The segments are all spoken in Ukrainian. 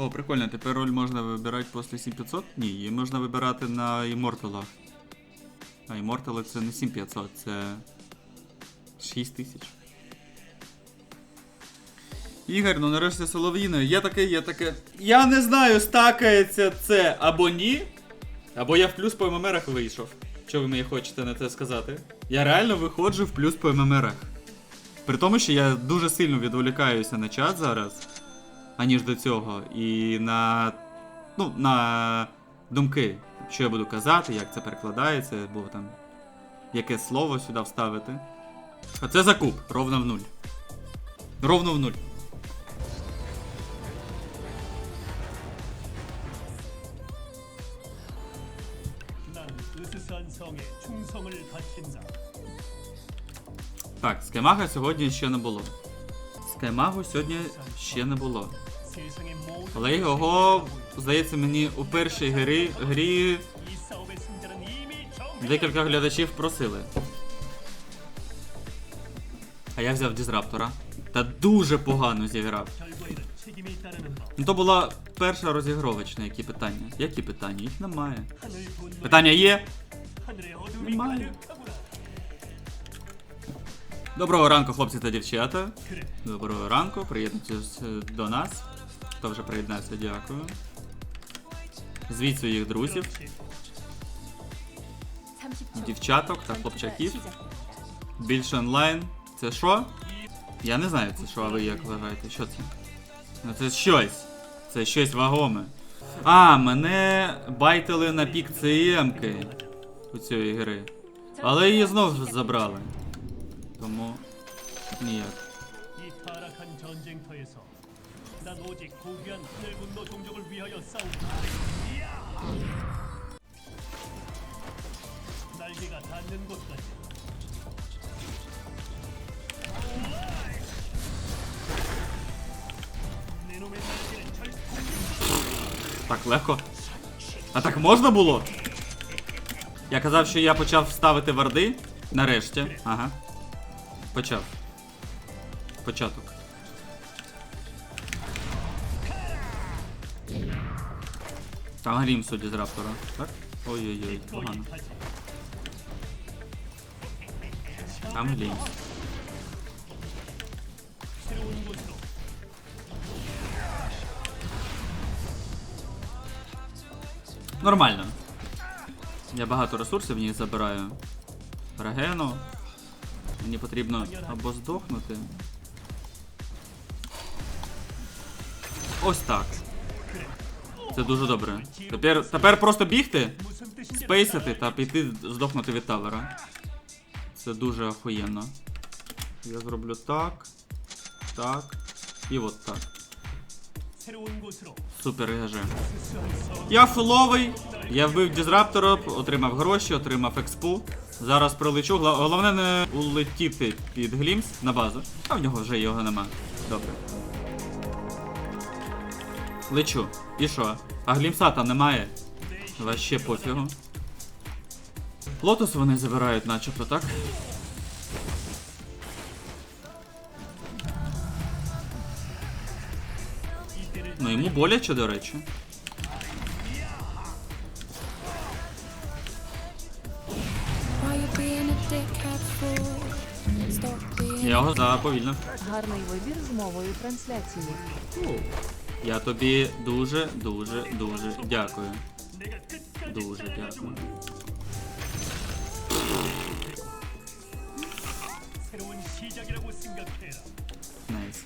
О, прикольно, тепер роль можна вибирати після 7500? Ні, її можна вибирати на іморталах. А імортали це не 7500, це 6000. Ігор, ну нарешті Солов'їна. Я таке, я таке. Я не знаю, стакається це або ні. Або я в плюс по ММРах вийшов. Що ви мені хочете на це сказати? Я реально виходжу в плюс по ММРах. При тому, що я дуже сильно відволікаюся на чат зараз, аніж до цього. І на ну, на думки, що я буду казати, як це перекладається, бо там яке слово сюди вставити. А це закуп, ровно в нуль. Ровно в нуль. Так, скаймага сьогодні ще не було. Скаймагу сьогодні ще не було. Але його, здається, мені у першій грі грі декілька глядачів просили. А я взяв дізраптора. Та дуже погано зіграв. Ну То була перша розігровочна, які питання. Які питання? Їх немає. Питання є? Немає. Доброго ранку, хлопці та дівчата. Доброго ранку, приєднуйтесь до нас. Хто вже приєднався, дякую. Звіть своїх друзів, дівчаток та хлопчаків. Більше онлайн. Це що? Я не знаю, це що, а ви як вважаєте? Що це? Ну це щось. Це щось вагоме. А, мене байтили на пік ЦМки у цієї гри. Але її знов забрали. Тому ніяк. 고귀한 하늘 분노 종족을 위하여 싸운다. 이야! 날개가 닿는 곳까지. 내 놈의 날개를 절 Так легко. А так можна було? Я казав, що я почав ставити варди. Нарешті. Ага. Почав. Початок. Агрім судді з раптора. Так? Ой-ой-ой, погано. Там глінь. Нормально. Я багато ресурсів в них забираю. Регену. Мені потрібно або здохнути. Ось так. Це дуже добре. Тепер тепер просто бігти, спейсити та піти здохнути від тавера. Це дуже охуєнно. Я зроблю так. Так. І от так. Супер ГЖ. Я фуловий. Я вбив дізраптора, отримав гроші, отримав експу. Зараз прилечу. Головне не улетіти під Глімс на базу. А в нього вже його нема. Добре. Лечу. І що? А глімса там немає. Ваще пофігу. Лотос вони забирають начебто, так? Ну йому боляче, до речі. Я його заповільно. Гарний вибір з мовою трансляції. Я тобі дуже, дуже, дуже дякую. Дуже дякую. Найс.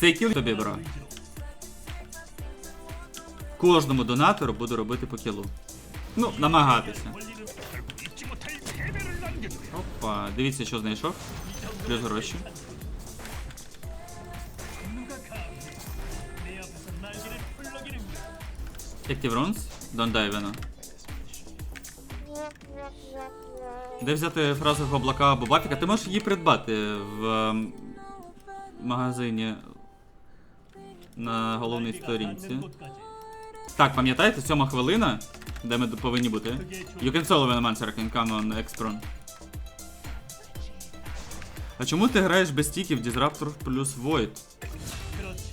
Цей кіл тобі, бро. Кожному донатору буду робити по кілу. Ну, намагатися. Опа, дивіться, що знайшов. Плюс гроші. Active runes? Don't die, Де взяти фразу в облака або бафіка? Ти можеш її придбати в ем, магазині на головній сторінці. Так, пам'ятаєте, сьома хвилина, де ми повинні бути. You can solo Venomancer can come on X-Tron. А чому ти граєш без стіків Disruptor плюс Void?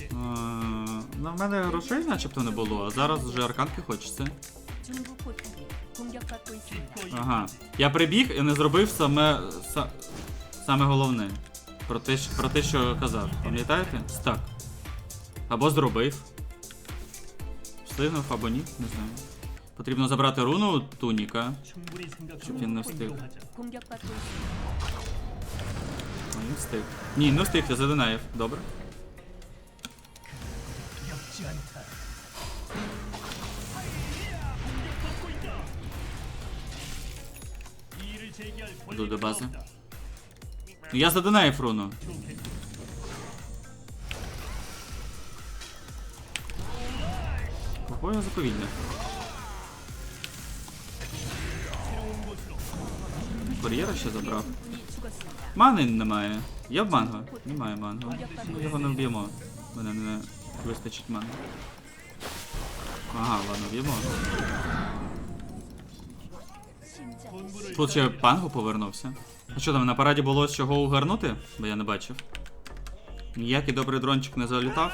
Е, Ну, в мене грошей начебто не було, а зараз вже арканки хочеться. Ага. Я прибіг і не зробив саме са, саме головне. Про те, про те, що казав. Пам'ятаєте? Так. Або зробив. Встигнув або ні, не знаю. Потрібно забрати руну туніка. Щоб він не встиг. Він встиг. Ні, не встиг, я задинаїв. Добре. 두렵지 않다. 이의를 제기할 Йду до 권리가 бази. 없다. Ну, Я задинаєв руну. 좋겠군. Купою заповільне. 새로운 곳으로 Кур'єра ще забрав. 분이 죽었습니다. Мани немає. Є в манго? Немає манго. Ну, його не вб'ємо. Мене не Вистачить мене. Ага, ладно, в'ємо. Тут ще панго повернувся. А що там на параді було з чого угарнути? Бо я не бачив. Ніякий добрий дрончик не залітав.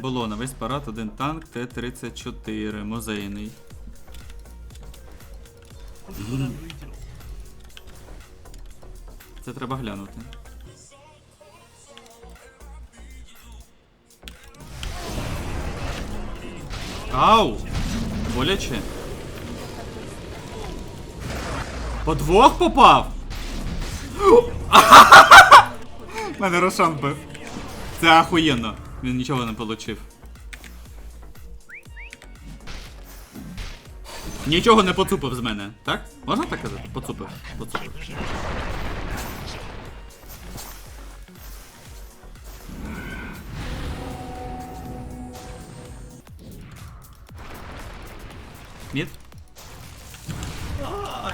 Було на весь парад один танк Т-34, музейний. Це треба глянути. Ау! Боляче. По двох попав? Мене Рошан бив. Це ахуєнно. Він нічого не получив. Нічого не поцупив з мене, так? Можна так казати? Поцупив. Поцупив. Смит. А,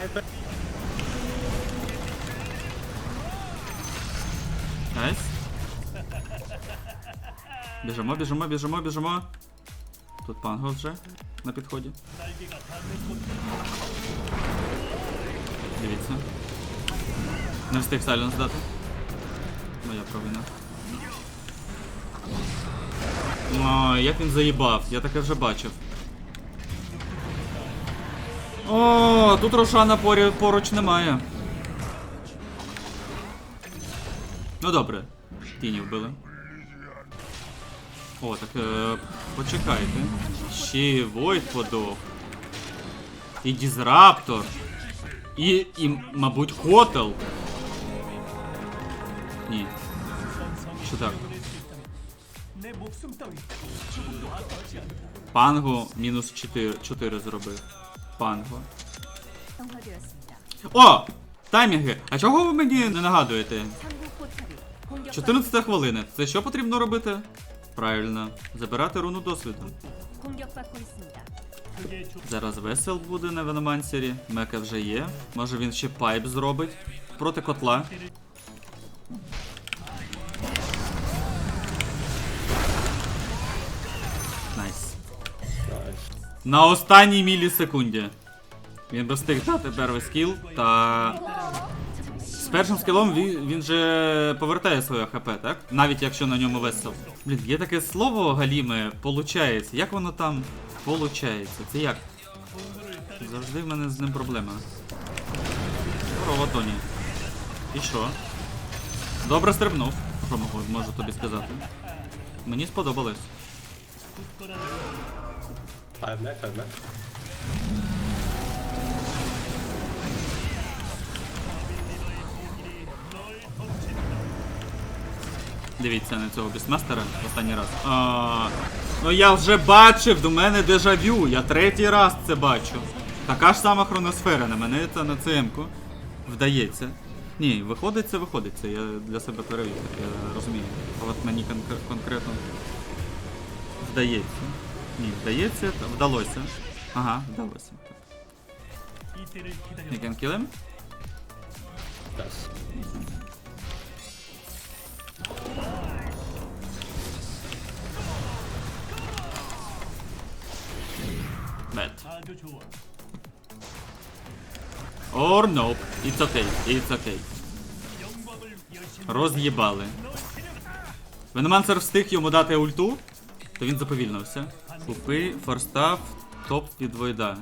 Найс. Біжимо, біжимо, біжимо, біжимо. Тут панго вже на підході. Дивіться. Не встиг сайленс дати. Моя провина. О, як він заїбав, я таке вже бачив. О, тут Рошана поруч немає. Ну добре, тіні вбили. О, так е, почекайте. Ще і Войд подох. І Дізраптор. І, і, мабуть, Котел. Ні. Що так? Пангу мінус 4, 4 зробив панго. О! Таймінги! А чого ви мені не нагадуєте? 14 хвилина. Це що потрібно робити? Правильно, забирати руну досвіду. Зараз весел буде на Веномансері. Мека вже є. Може він ще пайп зробить проти котла. Найс. На останній мілісекунді. Він би встиг дати перший скіл, та. З першим скілом він, він же повертає своє хп, так? Навіть якщо на ньому весел. Блін, є таке слово галіме, получається. Як воно там получається? Це як? Завжди в мене з ним проблема. Здорово, Тоні. І що? Добре стрибнув. Що можу, тобі сказати? Мені сподобалось. Five mech, five mech. Дивіться на цього бісмастера останній раз. А, ну я вже бачив, до мене дежавю. Я третій раз це бачу. Така ж сама хроносфера на мене це на ЦМ-ку вдається. Ні, виходить це, виходить це. Я для себе перевірив, я розумію. А от мені конкр- конкретно вдається. Ні, вдається, вдалося. Ага, вдалося. You can kill him? Yes. Bad. Or nope. It's okay, it's okay. Роз'їбали. Веномансер встиг йому дати ульту, то він заповільнився. Купи форстав топ від Войда.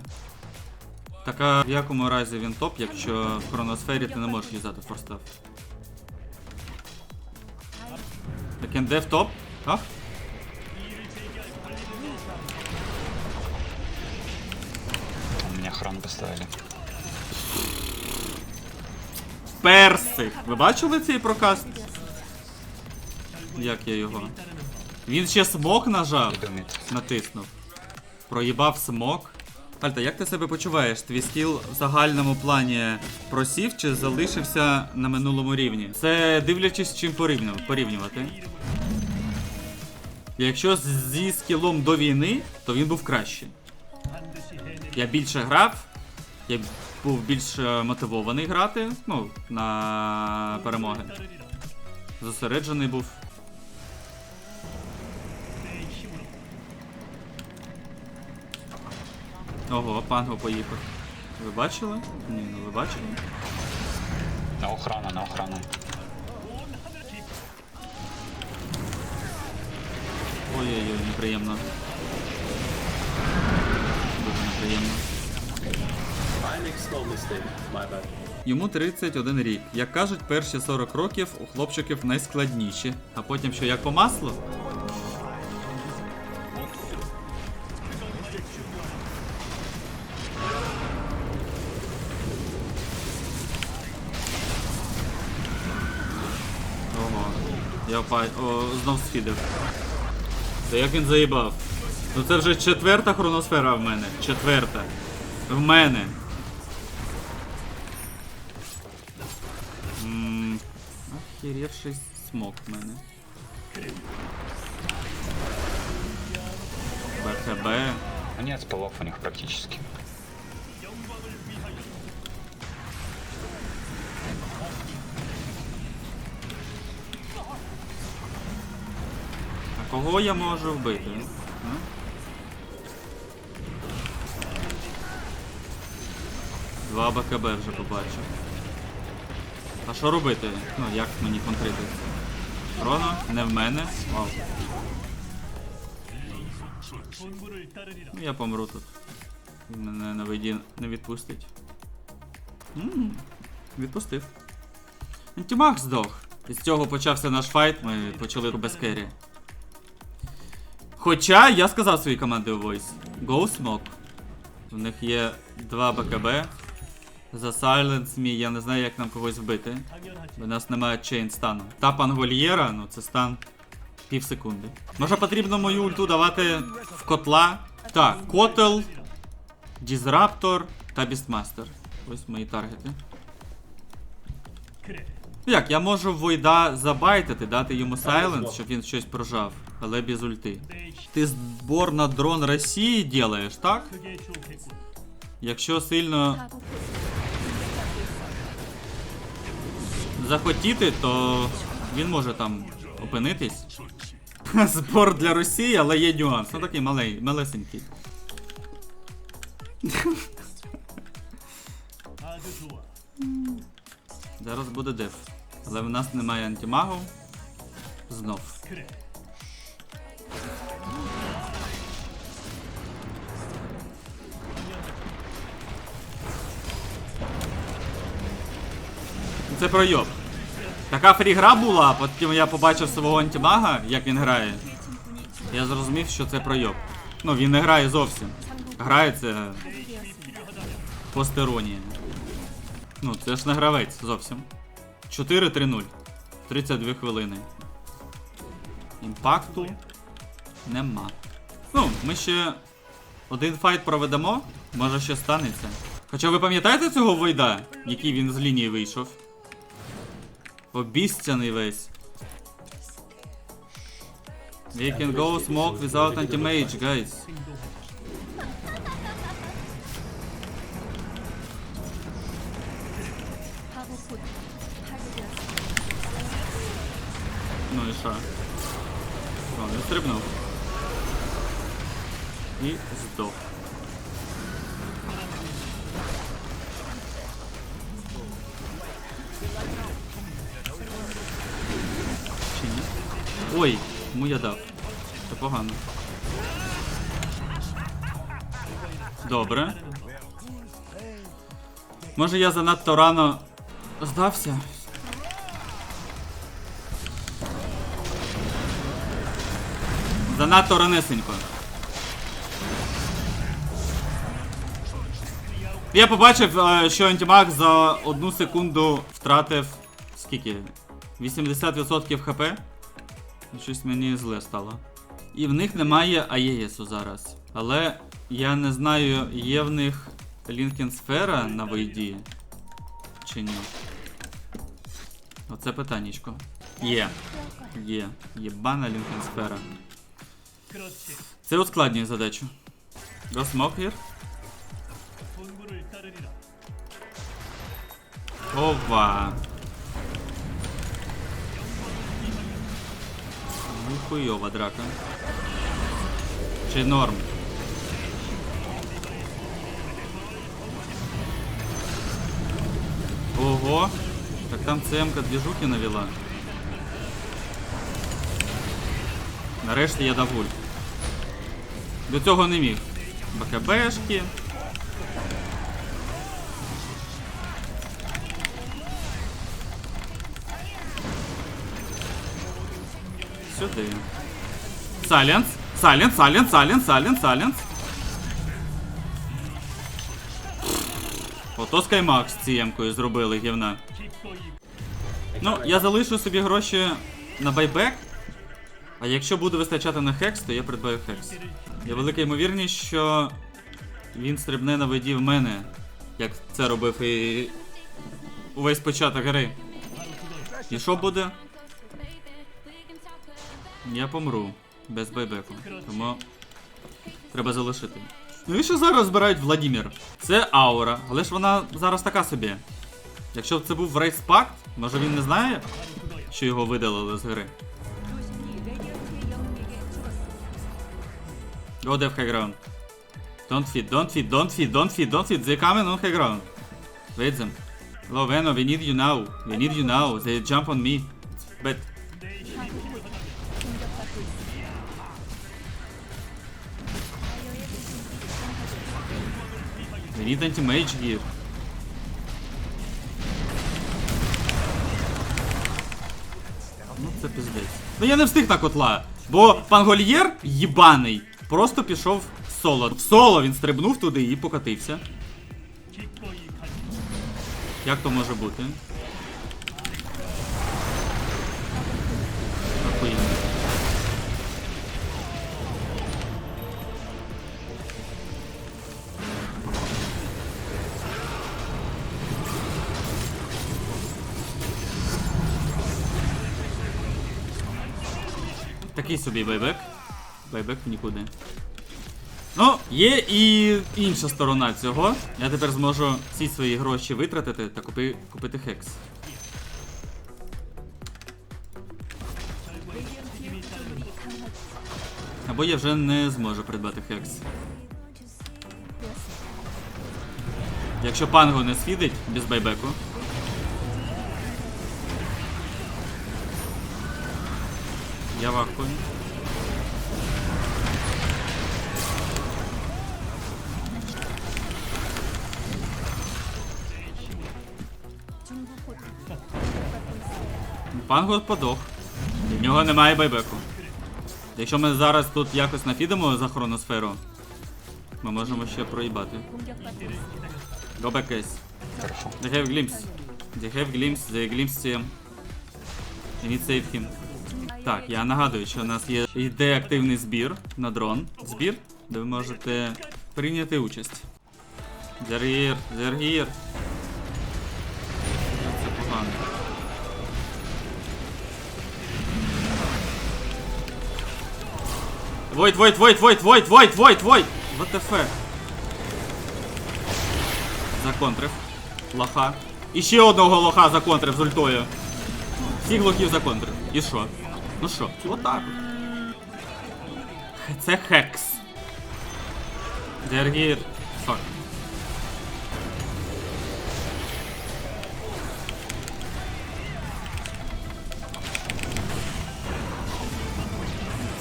Так а в якому разі він топ, якщо в хроносфері ти не можеш юзати форстав? Так в топ? А? Меня храм поставили. Персик! Ви бачили цей прокаст? Як я його? Він ще смок нажав. Натиснув. Проїбав смок. Альта, як ти себе почуваєш? Твій скіл в загальному плані просів чи залишився на минулому рівні? Це дивлячись чим порівнювати. Якщо зі скілом до війни, то він був краще. Я більше грав, я був більш е, мотивований грати ну, на перемоги. Зосереджений був. Ого, панго поїхав. Ви бачили? Ні, ну ви бачили? На охрану, на охрану. Ой-ой-ой, неприємно. Дуже неприємно. Йому 31 рік. Як кажуть, перші 40 років у хлопчиків найскладніші. А потім що, як по маслу? Опа... О, знов сфідив. Та як він заїбав? Ну це вже четверта хроносфера в мене. Четверта. В мене. Охеревший смок в мене. БХБ. Нет спалов у них практически. Кого я можу вбити? Два БКБ вже побачив. А що робити? Ну, як мені контрити? Рона, не в мене. Вау. Я помру тут. Він мене на виді не відпустить. М -м -м. Відпустив. Антімах здох. Із цього почався наш файт, ми почали без керрі. Хоча я сказав своїй команді Войс. Voice. Go Smoke. У них є два БКБ. За Silence Me, я не знаю, як нам когось вбити. У нас немає чейн стану. Та пангольєра, ну це стан пів секунди. Може потрібно мою ульту давати в котла. Так, котел, Дізраптор та Бістмастер. Ось мої таргети. Як, я можу Войда забайтити, дати йому Silence, щоб він щось прожав але без ульти. Ти збор на дрон Росії делаєш, так? Якщо сильно захотіти, то він може там опинитись. Збор для Росії, але є нюанс. Ну такий малей, малесенький. Зараз буде деф. Але в нас немає антимагу. Знов. Це пройоб. Така фрігра була, а потім я побачив свого антимага, як він грає. Я зрозумів, що це пройоб. Ну, він не грає зовсім. Грає це постеронія. Ну, це ж не гравець зовсім. 4-3-0. 32 хвилини. Імпакту нема. Ну, ми ще один файт проведемо, може ще станеться. Хоча ви пам'ятаєте цього Войда, який він з лінії вийшов? обістяний весь. You can go smoke without anti-mage, guys. Ну і що? Він стрибнув. І здох. Thank you. Ой, кому я дав. Це погано. Добре. Може я занадто рано здався? Занадто ранесенько. Я побачив, е, що антимаг за одну секунду втратив скільки? 80% хп. Щось мені зле стало. І в них немає Аєєсу зараз. Але я не знаю, є в них Лінкенсфера на вейді чи ні. Оце питаннячко. Є. Є. Єбана Лінкенсфера. Це ускладнює задачу. Go smoke here. Ова. Ну хуйова драка. Чи норм? Ого. Так там ЦМ-ка двіжухи навела. Нарешті я дав. До цього не міг. БКБшки. сюди. Сайленс. Сайленс, сайленс, сайленс, сайленс, сайленс. Ото Скаймак з ціємкою зробили гівна. Ну, я залишу собі гроші на байбек. А якщо буде вистачати на хекс, то я придбаю хекс. Я велика ймовірність, що він стрибне на воді в мене, як це робив і увесь початок гри. І що буде? Я помру без байбеку. Тому треба залишити. Ну і що зараз збирають Владімір? Це аура, але ж вона зараз така собі. Якщо б це був рейспакт, може він не знає, що його видалили з гри. Go dev high ground. Don't feed, don't feed, don't feed, don't feed, don't feed. They coming on high ground. Wait them. Hello Veno, we need you now. We need you now. They jump on me. It's bad. They need anti-mage. Ну це піздець. Ну я не встиг на котла. Бо пангольєр їбаний. Просто пішов в соло. В соло він стрибнув туди і покатився. Як то може бути? Такий собі байбек. Байбек в нікуди. Ну, є і інша сторона цього. Я тепер зможу всі свої гроші витратити та купи, купити хекс. Або я вже не зможу придбати хекс. Якщо панго не сфідить без байбеку. Я вахую. Панго подох. В нього немає байбеку. Якщо ми зараз тут якось нафідемо за хроносферу, ми можемо ще проїбати. Go back guys. They have glimpse. They have glimpse, they glimpse. You need save him. Так, я нагадую, що у нас є йде активний збір на дрон. Збір, де ви можете прийняти участь. They're here. Це погано. Войт, войт, войт, войт, войт, войт, войт, войт! Fuck? Законтрив. Лоха. І одного лоха законтрив з ультою. Всіх лохів законтрив. І що? Ну що, отак. так? Це хекс. Дергір. Сок.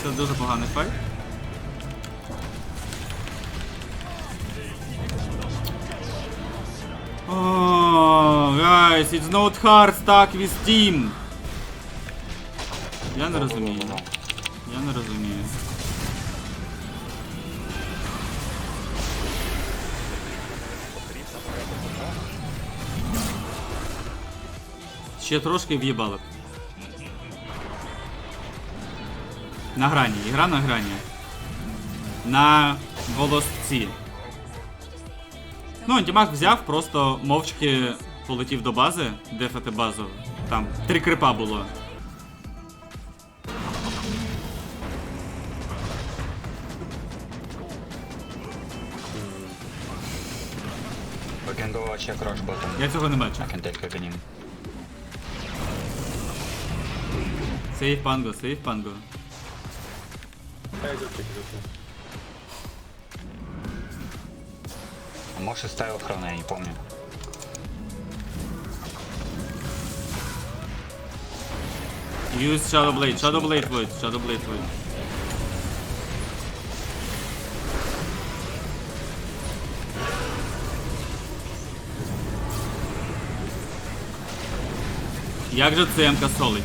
Це дуже поганий файт. Oh, гайс, it's not hard stuck with Steam. Я не розумію. Я не розумію. Ще трошки в'їбали. На грані, ігра на грані. На волосці. Ну, Антімаг взяв, просто мовчки полетів до бази, дефати базу. Там три крипа було. Go check rush bottom. Я цього не бачу. I can take Aghanim. Сейф панго, сейф панго. Yeah, it's okay, it's okay. А может, и ставил охрану, я не помню. Use Shadow Blade, Shadow Blade Void, Shadow Blade Void. Як же ЦМК солить?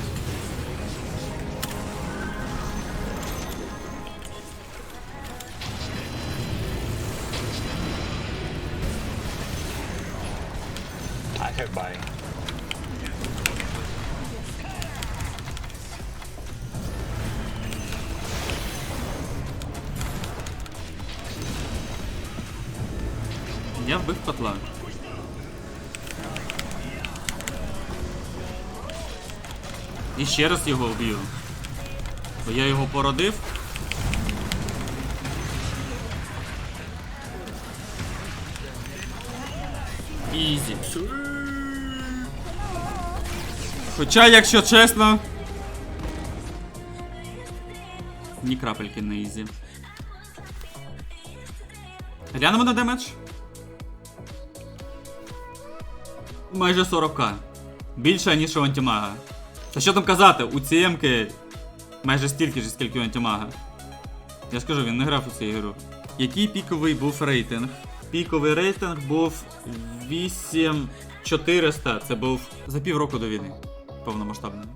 Ще раз його вб'ю. Бо я його породив. Ізі. Хоча, якщо чесно. Ні крапельки на ізі. Глянемо на демедж. Майже 40к. Більше, ніж у антимага. Та що там казати, у ціємки майже стільки ж, скільки у антимага. Я скажу, він не грав у цю гру. Який піковий був рейтинг? Піковий рейтинг був 8400. Це був за півроку до війни. Повномасштабної.